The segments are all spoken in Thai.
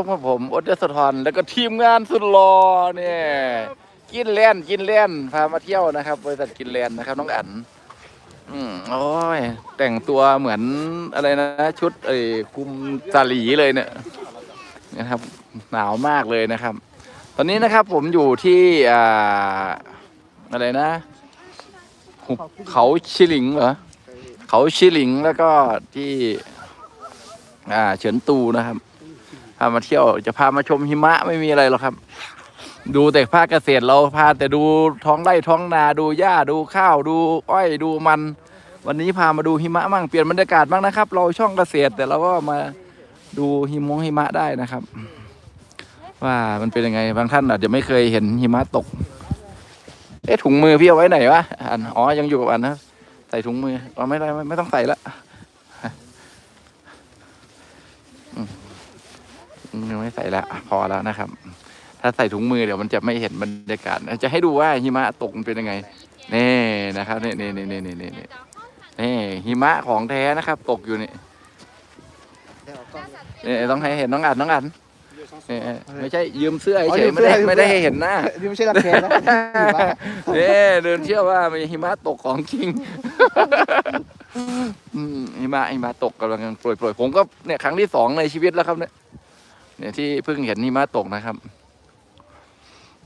พบกับผมอดเดสทอนแล้วก็ทีมงานสุดหล่อเนี่ยกินแลนกินแลนพามาเที่ยวนะครับ บริษัทกินแลนนะครับ น้องอั๋นอืมโอ้ยแต่งตัวเหมือนอะไรนะ ชุดเอ้คุมสาลีเลยเนี่ยนะครับหนาวมากเลยนะครับ ตอนนี้นะครับผมอยู่ที่อ่าอะไรนะหุบเขาชิลิงเหรอเขาชิลิงแล้วก็ที่ อ่าเฉินตูนะครับ พามาเที่ยวจะพามาชมหิมะไม่มีอะไรหรอกครับ ดูแต่ภาคเกษตรเราพาแต่ดูท้องไร่ท้องนาดูหญ้าดูข้าวดูอ้อยดูมัน วันนี้พามาดูหิมะมั่งเปลี่ยนบรรยากาศบ้างนะครับ เราช่องเกษตรแต่เราก็มาดูหิมงหิมะได้นะครับ ว่ามันเป็นยังไงบางท่านอาจจะไม่เคยเห็นหิมะตก เอ๊ะถุงมือพี่เอาไว้ไหนวะอ๋อยังอยู่กับอันนะใส่ถุงมืออ๋อไม่ได้ไม่ไม่ต้องใส่ละ ยังไม่ใส่ละพอแล้วนะครับ ถ้าใส่ถุงมือเดี๋ยวมันจะไม่เห็นบรรยากาศ จะให้ดูว่าหิมะตกมันเป็นยังไงนี่นะครับนี่นี่นี่นี่นี่นี่นี่หิมะของแท้นะครับ ตกอยู่นี่นี่ต้องให้เห็นน้องอันน้องอันนี่ไม่ใช่ยืมเสื้อเฉยๆไม่ได้ไม่ได้ให้เห็นหน้านี่ไม่ใช่รักแกนะเนี่ยเดินเชื่อว่ามีหิมะตกของจริงอืมหิมะหิมะตกกำลังโปรยโปรยผมก็เนี่ยครั้งที่สองในชีวิตแล้วครับเนี่ย เนี่ยที่เพิ่งเห็นหิมะตกนะครับ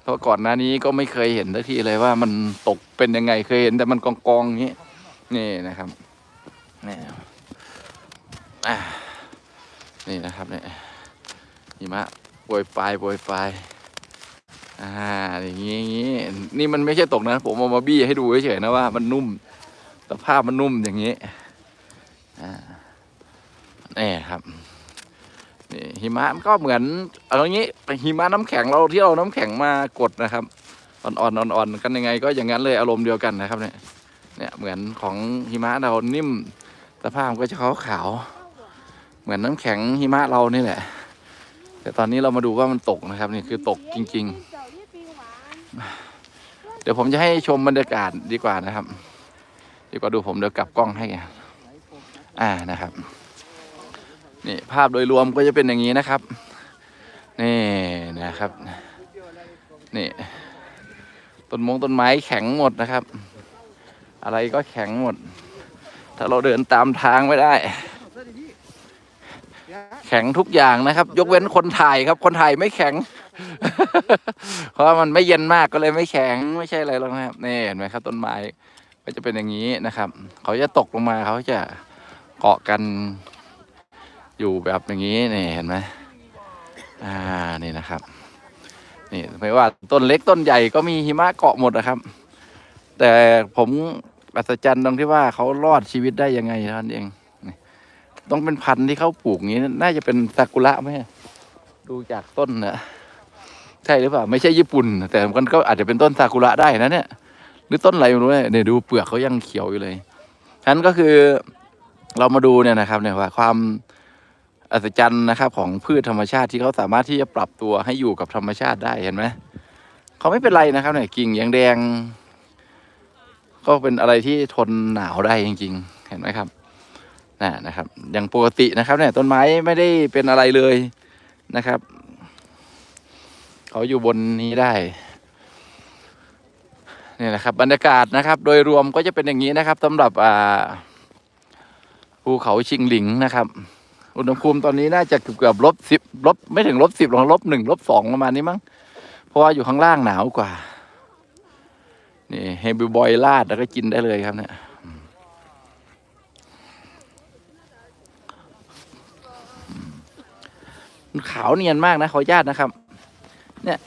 เพราะก่อนหน้านี้ก็ไม่เคยเห็นสักทีเลยว่ามันตกเป็นยังไงเคยเห็นแต่มันกองกองๆอย่างนี้นี่นะครับนี่นี่นะครับเนี่ยหิมะโปรยปลายโปรยปลายอ่าอย่างงี้อย่างงี้นี่มันไม่ใช่ตกนะผมเอามาบี้ให้ดูเฉยๆนะว่ามันนุ่มสภาพมันนุ่มอย่างนี้อ่านี่ครับ หิมะมันก็เหมือนเอาอย่างนี้หิมะน้ำแข็งเราที่เอาน้ำแข็งมากดนะครับอ่อนๆอ่อนๆกันยังไง ก็อย่างนั้นเลยอารมณ์เดียวกันนะครับเนี่ยเนี่ยเหมือนของหิมะเรานิ่มสภาพก็จะขาวๆเหมือนน้ำแข็งหิมะเรานี่แหละ แต่ตอนนี้เรามาดูว่ามันตกนะครับนี่คือตกจริง ๆ เดี๋ยวผมจะให้ชมบรรยากาศดีกว่านะครับ ดีกว่าดูผมเดี๋ยวกลับกล้องให้อ่านะครับ นี่ภาพโดยรวมก็จะเป็นอย่างนี้นะครับ นี่นะครับ นี่ ต้นมงต้นไม้แข็งหมดนะครับ อะไรก็แข็งหมด ถ้าเราเดินตามทางไม่ได้ แข็งทุกอย่างนะครับ ยกเว้นคนถ่ายครับ คนถ่ายไม่แข็ง เพราะมันไม่เย็นมากก็เลยไม่แข็งไม่ใช่อะไรหรอกนะครับนี่เห็นไหมครับ ต้นไม้ก็จะเป็นอย่างนี้นะครับ เขาจะตกลงมาเขาจะเกาะกัน อยู่แบบอย่างนี้นี่เห็นไหมอ่านี่นะครับนี่ไม่ว่าต้นเล็กต้นใหญ่ก็มีหิมะเกาะหมดนะครับ แต่ผมอัศจรรย์ตรงที่ว่าเขารอดชีวิตได้ยังไงท่านเองนี่ต้องเป็นพันธุ์ที่เขาปลูกงนี้ น่าจะเป็นซากุระไหมดูจากต้นนะใช่หรือเปล่าไม่ใช่ญี่ปุ่น แต่มันก็อาจจะเป็นต้นซากุระได้นะเนี่ย หรือต้นอะไรไม่รู้เนี่ยเนี่ยดูเปลือกเขายังเขียวอยู่เลยฉะนั้นก็คือเรามาดูเนี่ยนะครับเนี่ยว่าความ อัศจรรย์นะครับ ของพืชธรรมชาติที่เขาสามารถที่จะปรับตัวให้อยู่กับธรรมชาติได้เห็นไหมเขาไม่เป็นไรนะครับเนี่ยกิ่งยังแดง ก็เป็นอะไรที่ทนหนาวได้จริง ๆ เห็นไหมครับน่ะนะครับอย่างปกตินะครับเนี่ยต้นไม้ไม่ได้เป็นอะไรเลยนะครับเขาอยู่บนนี้ได้นี่นะครับบรรยากาศนะครับ โดยรวมก็จะเป็นอย่างนี้นะครับสำหรับอ่าภูเขาชิงหลิงนะครับ อุณหภูมิตอนนี้น่าจะเกือบเกือบลบสิบลบไม่ถึงลบสิบหรอกลบหนึ่งลบสองประมาณนี้มั้งเพราะว่าอยู่ข้างล่างหนาวกว่า นี่เฮบิบอยลาดแล้วก็กินได้เลยครับเนี่ยขาวเนียนมากนะขออนุญาตนะครับ เนี่ย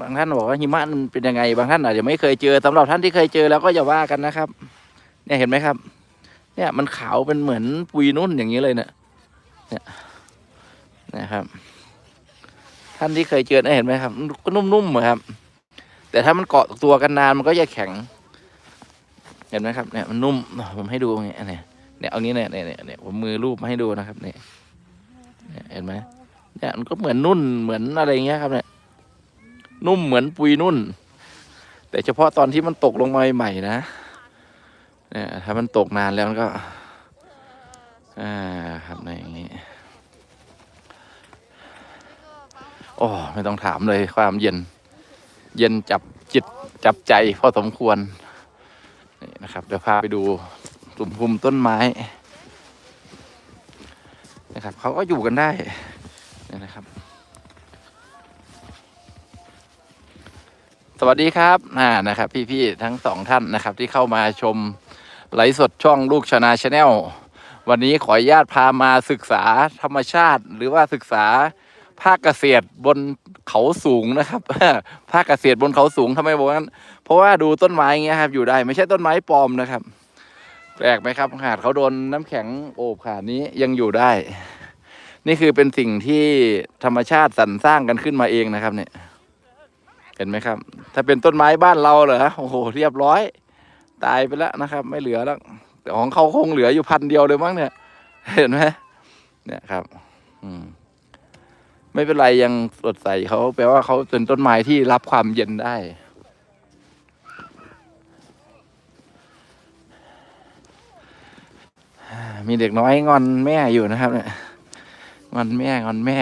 บางท่านบอกว่าหิมะมันเป็นยังไง บางท่านอาจจะไม่เคยเจอสำหรับท่านที่เคยเจอแล้วก็อย่าว่ากันนะครับ เนี่ยเห็นไหมครับ เนี่ยมันขาวเป็นเหมือนปุยนุ่นอย่างนี้เลยเนี่ย เนี่ยนะครับ ท่านที่เคยเจอได้เห็นไหมครับก็นุ่มๆอะครับ แต่ถ้ามันเกาะตัวกันนานมันก็จะแข็ง เห็นไหมครับเนี่ยมันนุ่มผมให้ดูอย่างเงี้ยเนี่ยเนี่ยเอางี้เนี่ยเนี่ยเนี่ยเนี่ยผมมือรูปมาให้ดูนะครับเนี่ยเนี่ยเห็นไหมเนี่ยมันก็เหมือนนุ่นเหมือนอะไรเงี้ยครับเนี่ย นุ่มเหมือนปุยนุ่น แต่เฉพาะตอนที่มันตกลงมาใหม่นะเนี่ยถ้ามันตกนานแล้วมันก็ อ่าครับในอย่างนี้ โอ้ ไม่ต้องถามเลยความเย็น เย็นจับจิตจับใจพอสมควร นี่นะครับ เดี๋ยวพาไปดูกลุ่มภูมิต้นไม้ นะครับเขาก็อยู่กันได้นี่นะครับ สวัสดีครับอ่านะครับ พี่ๆทั้งสองท่านนะครับ ที่เข้ามาชมไลฟ์สดช่องลูกชนาชาแนล วันนี้ขออนุญาตพามาศึกษาธรรมชาติ หรือว่าศึกษาภาคเกษตรบนเขาสูงนะครับภาคเกษตรบนเขาสูงทำไมบอกงั้น เพราะว่าดูต้นไม้เงี้ยครับอยู่ได้ไม่ใช่ต้นไม้ปลอมนะครับ แปลกไหมครับหาดเขาโดนน้ำแข็งโอบขาดนี้ยังอยู่ได้ นี่คือเป็นสิ่งที่ธรรมชาติสรรสร้างกันขึ้นมาเองนะครับ เนี่ย เห็นไหมครับ ถ้าเป็นต้นไม้บ้านเราเหรอโอ้โหเรียบร้อย ตายไปแล้วนะครับ ไม่เหลือแล้ว แต่ของเขาคงเหลืออยู่พันเดียวเลยมั้งเนี่ย เห็นไหมเนี่ยครับ อืม ไม่เป็นไรยังสดใสเขาแปลว่าเขาเป็นต้นไม้ที่รับความเย็นได้มีเด็กน้อยงอนแม่อยู่นะครับ เนี่ยงอนแม่งอนแม่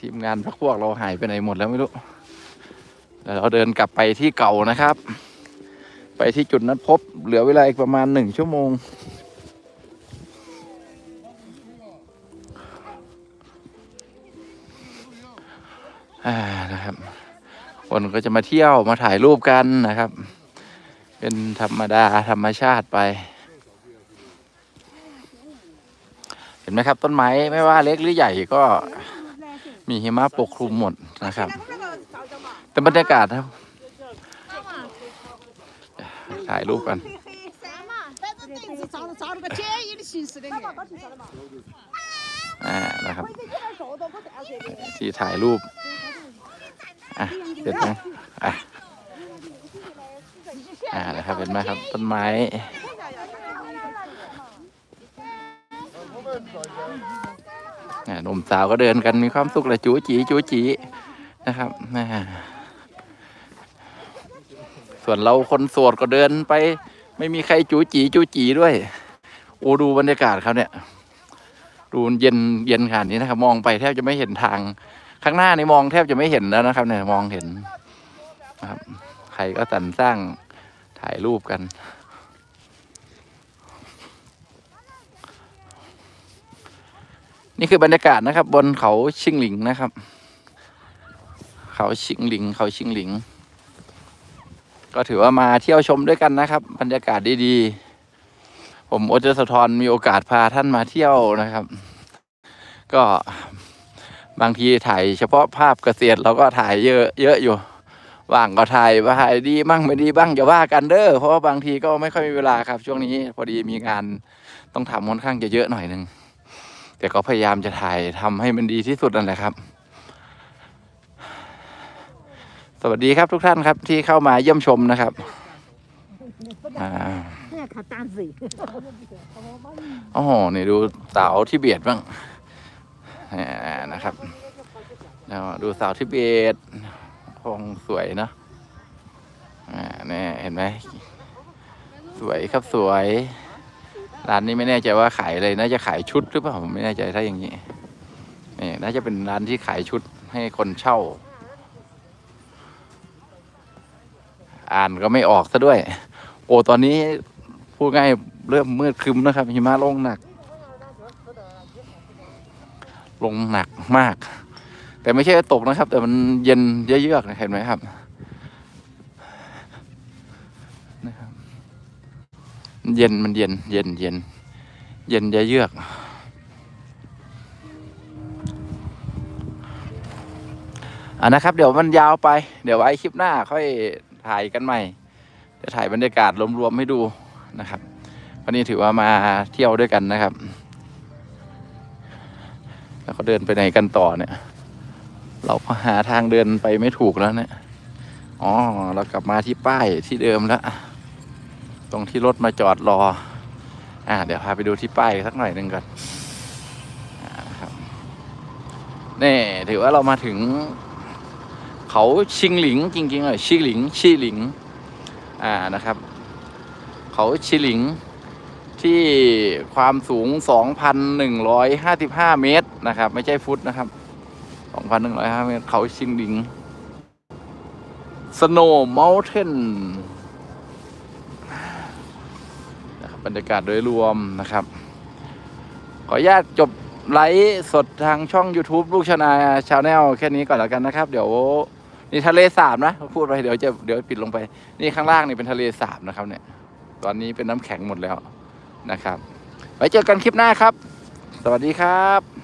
ทีมงานพักพวกเราหายไปไหนหมดแล้วไม่รู้เดี๋ยวเราเดินกลับไปที่เก่านะครับ ไปที่จุดนัดพบ เหลือเวลาอีกประมาณหนึ่งชั่วโมง นะครับ คนก็จะมาเที่ยวมาถ่ายรูปกันนะครับ เป็นธรรมดาธรรมชาติไป เห็นไหมครับต้นไม้ไม่ว่าเล็กหรือใหญ่ก็ มีหิมะปกคลุมหมดนะครับ แต่บรรยากาศครับถ่ายรูปกันอ่านะครับที่ถ่ายรูปอ่ร็นไหมอ่านะครับเห็นไหมครับต้นไม้ หนุ่มสาวก็เดินกันมีความสุขเลยจูจีจูจีนะครับอ่ส่วนเราคนโสดก็เดินไป ไม่มีใครจูจีจูจีด้วย โอ้ดูบรรยากาศเขาเนี่ยดูเย็นเย็นขนาดนี้นะครับ มองไปแทบจะไม่เห็นทาง ข้างหน้านี่มองแทบจะไม่เห็นแล้วนะครับ เนี่ยมองเห็นนะครับ ใครก็สรรสร้างถ่ายรูปกัน นี่คือบรรยากาศนะครับ บนเขาชิงหลิงนะครับ เขาชิงหลิง เขาชิงหลิง ก็ถือว่ามาเที่ยวชมด้วยกันนะครับ บรรยากาศดีๆ ผมโอจสะทรมีโอกาสพาท่านมาเที่ยวนะครับ ก็บางทีถ่ายเฉพาะภาพเกษตรเราก็ถ่ายเยอะเยอะอยู่ว่างก็ถ่ายว่าถ่ายดีบ้างไม่ดีบ้างอย่าว่ากันเด้อเพราะว่าบางทีก็ไม่ค่อยมีเวลาครับ ช่วงนี้ พอดีมีงานต้องทำค่อนข้างจะเยอะหน่อยนึง แต่ก็พยายามจะถ่ายทำให้มันดีที่สุดนั่นแหละครับ สวัสดีครับทุกท่านครับที่เข้ามาเยี่ยมชมนะครับอ่าเนี่ยอ๋อนี่ดูสาวที่เบียดบ้างนี่นะครับดูสาวที่เบียดคงสวยเนาะอ่าเนี่ยเห็นไหมสวยครับสวย ร้านนี้ไม่แน่ใจว่าขายอะไรน่าจะขายชุดหรือเปล่าผมไม่แน่ใจถ้าอย่างนี้นี่น่าจะเป็นร้านที่ขายชุดให้คนเช่า อ่านก็ไม่ออกซะด้วย โอ้ตอนนี้พูดง่ายเริ่มมืดครึมนะครับหิมะลงหนัก ลงหนักมาก แต่ไม่ใช่ตกนะครับ แต่มันเย็นเยือกๆนะเห็นไหมครับมัน เย็นมันเย็น เย็นเย็น เย็นเยือก อ่านะครับ เดี๋ยวมันยาวไป เดี๋ยวไว้คลิปหน้าค่อยถ่ายกันใหม่ จะถ่ายบรรยากาศรวมๆให้ดูนะครับ วันนี้ถือว่ามาเที่ยวด้วยกันนะครับ แล้วเขาเดินไปไหนกันต่อเนี่ย เราก็หาทางเดินไปไม่ถูกแล้วเนี่ย อ๋อ เรากลับมาที่ป้ายที่เดิมแล้ว ตรงที่รถมาจอดรอ อ่า เดี๋ยวพาไปดูที่ป้ายสักหน่อยหนึ่งก่อนนะครับนี่ถือว่าเรามาถึง เขาชิงหลิงจริงๆเลยชิหลิงชีหลิง อ่านะครับ เขาชิหลิงที่ความสูง 2,155 เมตรนะครับ ไม่ใช่ฟุตนะครับ 2,155 เมตร เขาชิงดิง Snow Mountain นะครั บรรยากาศโดยรวมนะครับ ขออนุญาตจบไลฟ์สดทางช่อง YouTube ลูกชนาชาแนลแค่นี้ก่อนแล้วกันนะครับ เดี๋ยวนี่ทะเลสาบนะพูดไปเดี๋ยวจะเดี๋ยวปิดลงไป นี่ข้างล่างนี่เป็นทะเลสาบนะครับเนี่ย ตอนนี้เป็นน้ำแข็งหมดแล้วนะครับ ไว้เจอกันคลิปหน้าครับ สวัสดีครับ